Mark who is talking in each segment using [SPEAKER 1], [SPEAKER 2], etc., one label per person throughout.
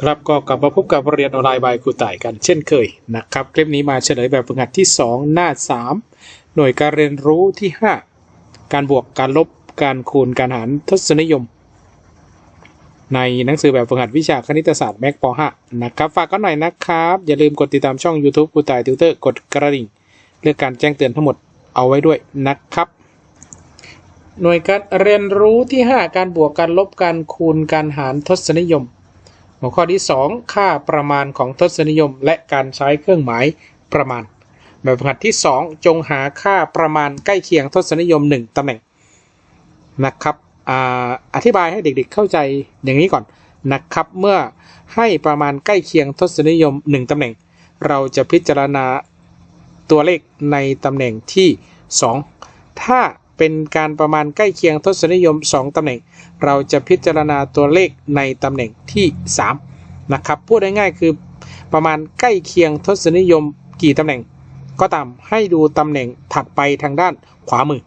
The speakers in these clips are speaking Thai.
[SPEAKER 1] ครับก็กลับมาพบกับเรียนออนไลน์บายครูต่ายกันเช่นเคยนะครับ คลิปนี้มาเฉลยแบบฝึกหัดที่ 2 หน้า 3 หน่วยการเรียนรู้ที่ 5 การบวกการลบการคูณการหารทศนิยม ในหนังสือแบบฝึกหัดวิชาคณิตศาสตร์แม็กป .5 นะครับฝากกันหน่อยนะครับ อย่าลืมกดติดตามช่อง YouTube ครูต่ายติวเตอร์กดกระดิ่งเรื่องการแจ้งเตือนทั้งหมดเอาไว้ด้วยนะครับ หน่วยการเรียนรู้ที่ 5 การบวกการลบการคูณการหารทศนิยม หัวข้อที่ 2 ค่าประมาณของทศนิยม และการใช้เครื่องหมายประมาณ แบบฝึกหัดที่ 2 จงหาค่าประมาณใกล้เคียงทศนิยม 1ตำแหน่งนะครับออธิบายให้เด็กๆเข้าใจอย่างนี้ก่อนนะครับ เมื่อให้ประมาณใกล้เคียงทศนิยม 1ตำแหน่ง เราจะพิจารณาตัวเลขในตำแหน่งที่ 2 ถ้า เป็นการประมาณใกล้เคียงทศนิยม 2ตำแหน่ง เราจะพิจารณาตัวเลขในตำแหน่งที่ 3 นะครับ พูดง่ายๆคือประมาณใกล้เคียงทศนิยมกี่ตำแหน่ง ก็ตามให้ดูตำแหน่งถัดไปทางด้านขวามือ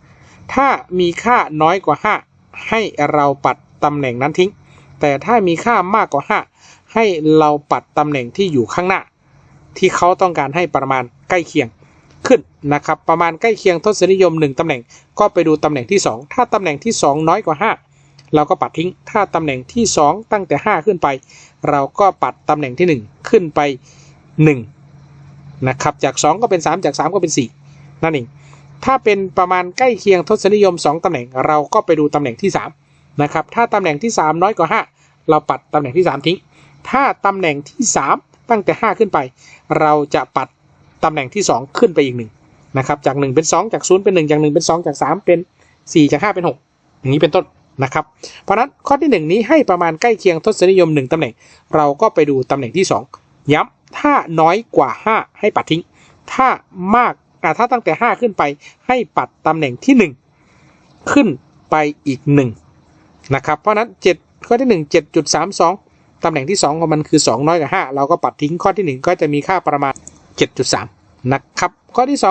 [SPEAKER 1] ถ้ามีค่าน้อยกว่า 5 ให้เราปัดตำแหน่งนั้นทิ้ง แต่ถ้ามีค่ามากกว่า 5 ให้เราปัดตำแหน่งที่อยู่ข้างหน้า ที่เขาต้องการให้ประมาณใกล้เคียง ขึ้นนะครับ ประมาณใกล้เคียงทศนิยม 1 ตำแหน่ง ก็ไปดูตำแหน่งที่ 2 ถ้าตำแหน่งที่ 2 น้อยกว่า 5 เราก็ปัดทิ้ง ถ้าตำแหน่งที่ 2 ตั้งแต่ 5 ขึ้นไป เราก็ปัดตำแหน่งที่ 1 ขึ้นไป 1 นะครับ จาก 2 ก็เป็น 3 จาก 3 ก็เป็น 4 นั่นเอง ถ้าเป็นประมาณใกล้เคียงทศนิยม 2 ตำแหน่ง เราก็ไปดูตำแหน่งที่ 3 นะครับ ถ้าตำแหน่งที่ 3 น้อยกว่า 5 เราปัดตำแหน่งที่ 3 ทิ้ง ถ้าตำแหน่งที่ 3 ตั้งแต่ 5 ขึ้นไป เราจะปัด ตำแหน่งที่ 2 ขึ้นไปอีกหนึ่งนะครับจาก 1 เป็น 2 จาก 0 เป็น 1 จาก 1 เป็น 2 จาก 3 เป็น 4 จาก 5 เป็น 6 อย่างนี้เป็นต้นนะครับ เพราะนั้นข้อที่ 1 นี้ให้ประมาณใกล้เคียงทศนิยม 1ตำแหน่ง เราก็ไปดูตำแหน่งที่ 2 ย้ำถ้าน้อยกว่า 5 ให้ปัดทิ้ง ถ้ามากอ่าถ้าตั้งแต่ 5 ขึ้นไปให้ปัดตำแหน่งที่ 1 ขึ้นไปอีก1นะครับเพราะฉะนั้น 7 ข้อที่ 1 7.32ตำแหน่งที่ 2 ของมันคือ 2 น้อยกว่า5เราก็ปัดทิ้งข้อที่ 1 ก็จะมีค่าประมาณ 7.3 นะครับ ข้อที่ 2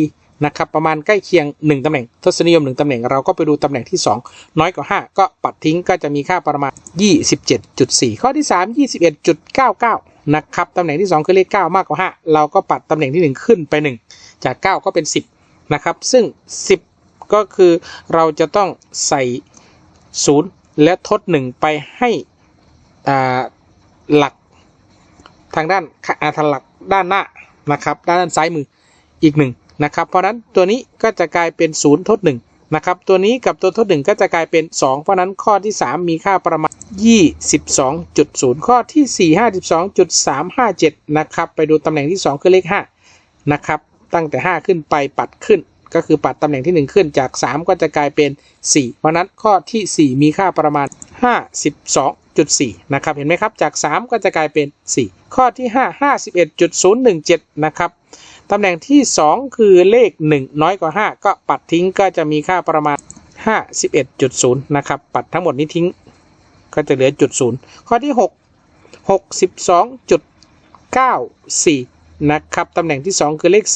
[SPEAKER 1] 27.44 นะครับ ประมาณใกล้เคียง 1 ตำแหน่ง ทศนิยม 1 ตำแหน่ง เราก็ไปดูตำแหน่งที่ 2 น้อยกว่า 5 ก็ปัดทิ้งก็จะมีค่าประมาณ 27.4 ข้อที่ 3 21.99 นะครับ ตำแหน่งที่ 2 คือเลข 9 มากกว่า 5 เราก็ปัดตำแหน่งที่ 1 ขึ้นไป 1 จาก 9 ก็เป็น 10 นะครับ ซึ่ง 10 ก็คือเราจะต้องใส่ 0 และทด 1 ไปให้หลักทางด้านอาทาหลัก ด้านหน้านะครับ ด้านซ้ายมืออีกหนึ่งนะครับ เพราะฉะนั้นตัวนี้ก็จะกลายเป็น0ทด1นะครับ ตัวนี้กับตัวทด1ก็จะกลายเป็น 2 เพราะนั้นข้อที่ 3 มีค่าประมาณ 22.0 ข้อที่ 4 52.357 นะครับ ไปดูตำแหน่งที่ 2 คือเลข 5 นะครับ ตั้งแต่ 5 ขึ้นไปปัดขึ้น ก็คือปัดตำแหน่งที่ 1 ขึ้นจาก 3 ก็จะกลายเป็น 4 เพราะฉะนั้นข้อที่ 4 มีค่าประมาณ 52.4 นะครับ เห็นไหมครับ จาก 3 ก็จะกลายเป็น 4 ข้อที่ 5 51.017 นะครับ ตำแหน่งที่ 2 คือเลข 1 น้อยกว่า 5 ก็ปัดทิ้งก็จะมีค่าประมาณ 51.0 นะครับ ปัดทั้งหมดนี้ทิ้ง ก็จะเหลือจุด0ข้อที่ 6 62.94 นะครับ ตำแหน่งที่ 2 คือเลข 4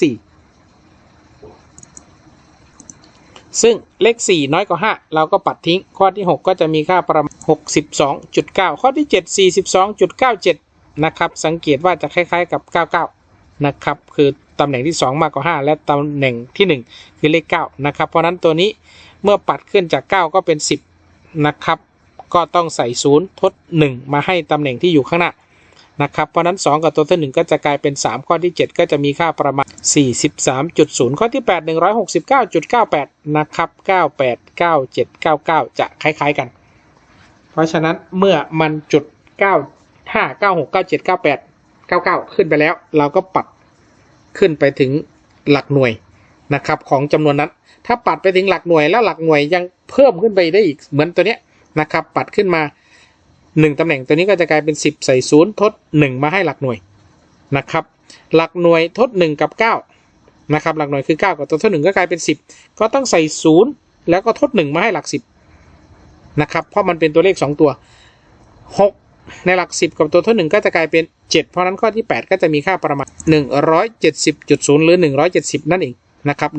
[SPEAKER 1] ซึ่งเลข 4 น้อยกว่า 5 เราก็ปัดทิ้ง ข้อที่ 6 ก็จะมีค่าประมาณ 62.9 ข้อที่ 7 42.97 นะครับ สังเกตว่าจะคล้าย ๆ กับ 99 นะครับ คือตำแหน่งที่ 2 มากกว่า 5 และตำแหน่งที่ 1 คือเลข 9 นะครับ เพราะนั้นตัวนี้เมื่อปัดขึ้นจาก 9 ก็เป็น 10 นะครับ ก็ต้องใส่ 0 ทด 1 มาให้ตำแหน่งที่อยู่ข้างหน้านะครับ เพราะนั้น 2 กับตัวที่1ก็จะกลายเป็น 3 ข้อที่ 7 ก็จะมีค่าประมาณ 43.0 ข้อที่ 8 169.98 นะครับ 98 97 99 จะคล้าย ๆ กัน เพราะฉะนั้นเมื่อมันจุด 95 96 97 98 99ขึ้นไปแล้ว เราก็ปัดขึ้นไปถึงหลักหน่วยนะครับ ของจำนวนนั้น ถ้าปัดไปถึงหลักหน่วยแล้วหลักหน่วยยังเพิ่มขึ้นไปได้อีกเหมือนตัวเนี้ยนะครับ ปัดขึ้นมา1ตำแหน่งตัวนี้ก็จะกลายเป็น10ใส่0ทด1มาให้หลักหน่วยนะครับ หลักหน่วยทด1กับ9นะครับ หลักหน่วยคือ9กับตัวทด1ก็กลายเป็น10ก็ต้องใส่0แล้วก็ทด1มาให้หลัก10นะครับ เพราะมันเป็นตัวเลข2ตัว6 ในหลัก 10 กับตัวทด1ก็จะกลายเป็น 7 เพราะนั้นข้อที่ 8 ก็จะมีค่าประมาณ 170.0 หรือ 170 นั่นเองนะครับ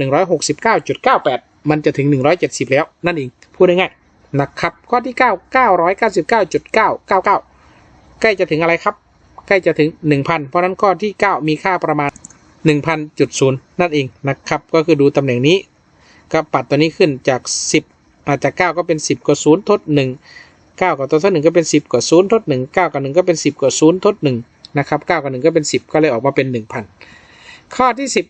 [SPEAKER 1] 169.98 มันจะถึง 170 แล้วนั่นเองพูดง่ายๆนะครับข้อที่ 9 999.999 ใกล้จะถึงอะไรครับ ใกล้จะถึง 1,000 เพราะฉะนั้นข้อที่ 9 มีค่าประมาณ 1,000.0 นั่นเองนะครับก็คือดูตำแหน่งนี้ก็ปัดตัวนี้ขึ้นจาก 10 อาจาก 9 ก็เป็น 10 กว่า0ทด1 9 กับตัวทด1ก็เป็น 10 กว่า0ทด1 9กับ1ก็เป็น 10 กว่า0ทด1นะครับ9กับ1ก็เป็น 10 ก็เลยออกมาเป็น 1,000 ข้อที่ 10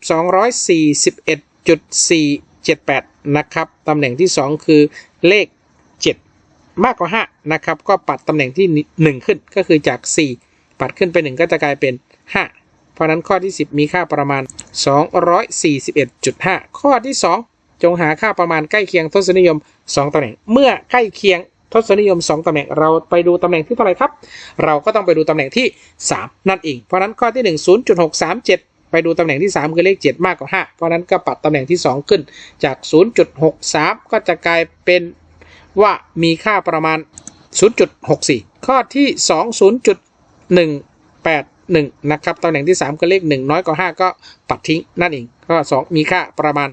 [SPEAKER 1] 241.478 นะครับตำแหน่งที่ 2 คือเลข 7 มากกว่า 5 นะครับ ก็ปัดตำแหน่งที่ 1 ขึ้นก็คือจาก 4 ปัดขึ้นไป 1 ก็จะกลายเป็น 5 เพราะฉะนั้นข้อที่ 10 มีค่าประมาณ 241.5 ข้อที่ 2 จงหาค่าประมาณใกล้เคียงทศนิยม 2ตำแหน่ง เมื่อใกล้เคียง ทศนิยม 2ตำแหน่งเราไปดูตำแหน่งที่เท่าไหร่ครับ เราก็ต้องไปดูตำแหน่งที่ 3 นั่นเอง เพราะนั้นข้อที่ 1 0.637 ไปดูตำแหน่งที่ 3 คือเลข 7 มากกว่า 5 เพราะนั้นก็ปัดตำแหน่งที่ 2 ขึ้นจาก 0.63 ก็จะกลายเป็นว่ามีค่าประมาณ 0.64 ข้อที่ 2 0.181 นะครับตำแหน่งที่ 3 คือเลข 1 น้อยกว่า 5 ก็ปัดทิ้งนั่นเองข้อ2มีค่าประมาณ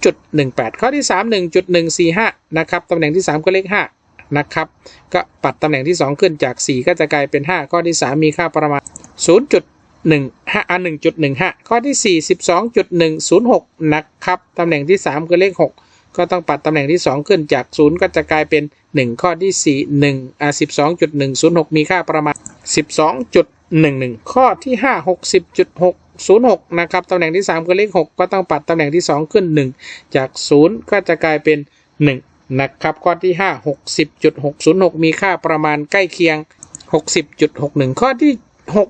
[SPEAKER 1] 0.18 ข้อที่ 3 1.145 นะครับ ตำแหน่งที่3คือเลข 5 นะครับ ก็ปัดตำแหน่งที่ 2 ขึ้นจาก 4 ก็จะกลายเป็น 5 ข้อที่ 3 มีค่าประมาณ 0.15อะ1.15 ข้อที่ 4 12.106 นะครับตำแหน่งที่ 3 คือเลข 6 ก็ต้องปัดตำแหน่งที่ 2 ขึ้นจาก 0 ก็จะกลายเป็น 1 ข้อที่ 4 1อะ12.106 มีค่าประมาณ 12.11 ข้อที่ 5 60.606 นะครับ ตำแหน่งที่ 3 คือเลข 6 ก็ต้องปัดตำแหน่งที่ 2 ขึ้น 1 จาก 0 ก็จะกลายเป็น 1 นะครับข้อที่ 5 60.606 มีค่าประมาณใกล้เคียง 60.61 ข้อที่ 6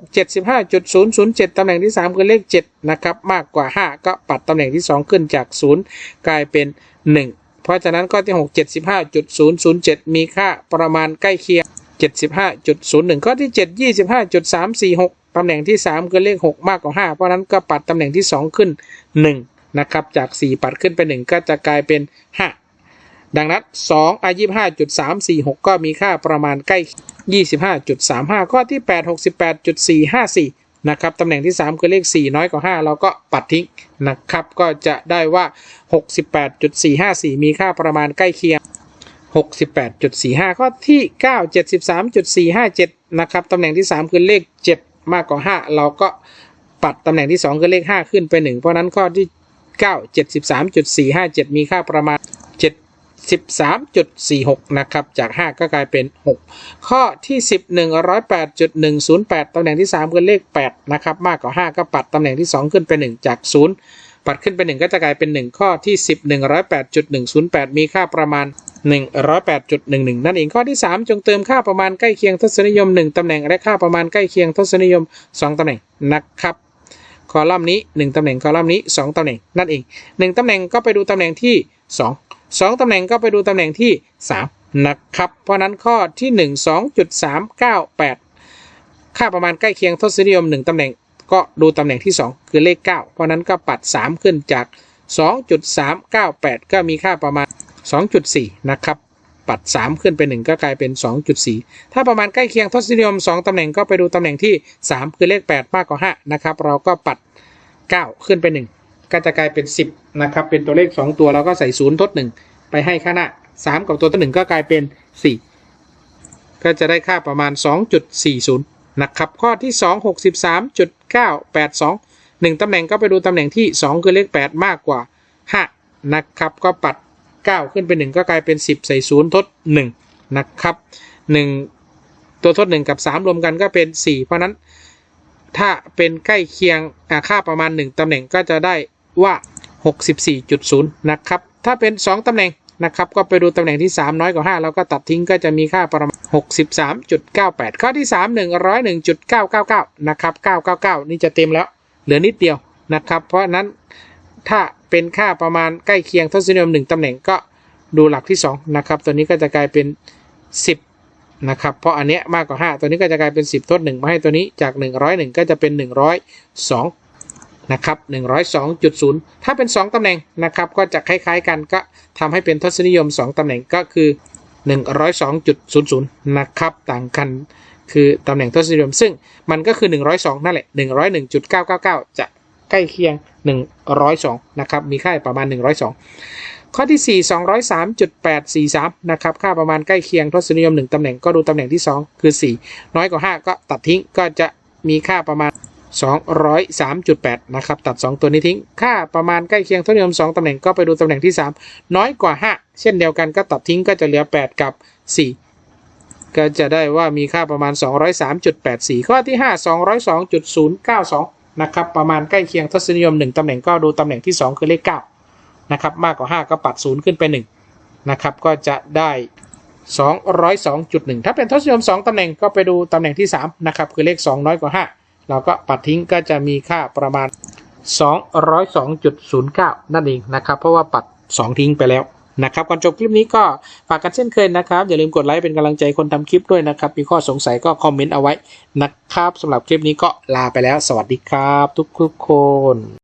[SPEAKER 1] 75.007 ตำแหน่งที่ 3 คือเลข 7 นะครับ มากกว่า 5 ก็ปัดตำแหน่งที่ 2 ขึ้นจาก 0 กลายเป็น 1 เพราะฉะนั้นข้อที่ 6 75.007 มีค่าประมาณใกล้เคียง 75.01 ข้อที่ 7 25.346 ตำแหน่งที่ 3 คือเลข 6 มากกว่า 5 เพราะนั้นก็ปัดตำแหน่งที่ 2 ขึ้น 1 นะครับ จาก 4 ปัดขึ้นไป 1 ก็จะกลายเป็น 5 ดังนั้น2อา25.346 ก็มีค่าประมาณใกล้ 25.35 ข้อที่ 8 68.454 นะครับ ตำแหน่งที่ 3 คือเลข 4 น้อยกว่า 5 เราก็ปัดทิ้งนะครับ ก็จะได้ว่า 68.454 มีค่าประมาณใกล้เคียง 68.45 ข้อที่ 9 73.457 นะครับ ตำแหน่งที่ 3 คือเลข 7 มากกว่า 5 เราก็ปัดตำแหน่งที่ 2 คือเลข 5 ขึ้นไป 1 เพราะฉะนั้นข้อที่ 9 73.457 มีค่าประมาณ 13.46 นะครับ จาก 5 ก็กลายเป็น 6 ข้อที่ 10 108.108 ตำแหน่งที่ 3 คือเลข 8 นะครับ มากกว่า 5 ก็ปัดตำแหน่งที่ 2 ขึ้นไป1จาก 0 ปัดขึ้นไป1ก็จะกลายเป็น 1 ข้อที่ 10 108.108 มีค่าประมาณ 108.11 นั่นเอง ข้อที่ 3 จงเติมค่าประมาณใกล้เคียงทศนิยม 1 ตำแหน่ง และค่าประมาณใกล้เคียงทศนิยม 2 ตำแหน่ง นะครับคอลัมน์นี้ 1 ตำแหน่งคอลัมน์นี้ 2 ตำแหน่งนั่นเอง 1 ตำแหน่งก็ไปดูตำแหน่งที่ 2 2 ตำแหน่งก็ไปดูตำแหน่งที่ 3 นะครับ เพราะนั้นข้อที่ 1 2.398 ค่าประมาณใกล้เคียงทศนิยม 1 ตำแหน่งก็ดูตำแหน่งที่ 2 คือเลข 9 เพราะนั้นก็ปัด 3 ขึ้นจาก 2.398 ก็มีค่าประมาณ 2.4 นะครับ ปัด 3 ขึ้นไป1ก็กลายเป็น 2.4 ถ้าประมาณใกล้เคียงทศนิยม 2 ตำแหน่งก็ไปดูตำแหน่งที่ 3 คือเลข 8 มากกว่า 5 นะครับ เราก็ปัด 9 ขึ้นไป1 ก็จะกลายเป็น 10นะครับเป็นตัวเลข 2 ตัวเราก็ใส่0ทด 1 ไปให้ข้างหน้า3 กับตัวตัว 1 ก็กลายเป็น 4 ก็จะได้ค่าประมาณ 2.40 นะครับ ข้อที่ 2 63.982 1ตำแหน่งก็ไปดูตำแหน่งที่ 2 คือเลข 8 มากกว่า 5 นะครับ ก็ปัด 9 ขึ้นเป็น 1 ก็กลายเป็น 10 ใส่ 0 ทด 1 นะครับ 1 ตัวทด 1 กับ 3 รวมกันก็เป็น 4 เพราะนั้นถ้าเป็นใกล้เคียงค่าประมาณ 1ตำแหน่งก็จะได้ ว่า 64.0 นะครับ ถ้าเป็น 2 ตำแหน่งนะครับ ก็ไปดูตำแหน่งที่ 3 น้อยกว่า5เราก็ตัดทิ้งก็จะมีค่าประมาณ 63.98 ข้อที่ 3 101.999 นะครับ 999 นี่จะเต็มแล้ว เหลือนิดเดียวนะครับ เพราะฉะนั้นถ้าเป็นค่าประมาณใกล้เคียงทศนิยม 1 ตำแหน่งก็ดูหลักที่ 2 นะครับ ตัวนี้ก็จะกลายเป็น 10 นะครับ เพราะอันเนี้ยมากกว่า 5 ตัวนี้ก็จะกลายเป็น 10 ทด1มาให้ตัวนี้จาก 101 ก็จะเป็น 102 นะครับ102.0 ถ้าเป็น 2 ตำแหน่งนะครับก็จะคล้ายๆกันก็ทำให้เป็นทศนิยม 2 ตำแหน่งก็คือ 102.00 นะครับต่างกันคือตำแหน่งทศนิยม ซึ่งมันก็คือ 102 นั่นแหละ 101.999 จะใกล้เคียง 102 นะครับ มีค่าประมาณ 102 ข้อที่ 4 203.843 นะครับ ค่าประมาณใกล้เคียงทศนิยม 1 ตำแหน่งก็ดูตำแหน่งที่ 2 คือ 4 น้อยกว่า 5 ก็ตัดทิ้งก็จะมีค่าประมาณ 203.8 นะครับ ตัด 2 ตัวนี้ทิ้ง ค่าประมาณใกล้เคียงทศนิยม2ตำแหน่งก็ไปดูตำแหน่งที่ 3 น้อยกว่า 5 เช่นเดียวกันก็ตัดทิ้งก็จะเหลือ 8 กับ 4 ก็จะได้ว่ามีค่าประมาณ 203.84 ข้อที่ 5 202.092 นะครับ ประมาณใกล้เคียงทศนิยม 1ตำแหน่งก็ดูตำแหน่งที่ 2 คือเลข 9 นะครับ มากกว่า 5 ก็ปัด 0 ขึ้นไป 1 นะครับ ก็จะได้202.1 ถ้าเป็นทศนิยม 2ตำแหน่งก็ไปดูตำแหน่งที่ 3 นะครับ คือเลข 2 น้อยกว่า 5 เราก็ปัดทิ้งก็จะมีค่าประมาณ 202.09 นั่นเองนะครับ เพราะว่าปัด 2 ทิ้งไปแล้วนะครับก่อนจบคลิปนี้ก็ฝากกันเช่นเคยนะครับ อย่าลืมกดไลค์เป็นกำลังใจคนทำคลิปด้วยนะครับ มีข้อสงสัยก็คอมเมนต์เอาไว้นะครับสำหรับคลิปนี้ก็ลาไปแล้ว สวัสดีครับ ทุกทุกคน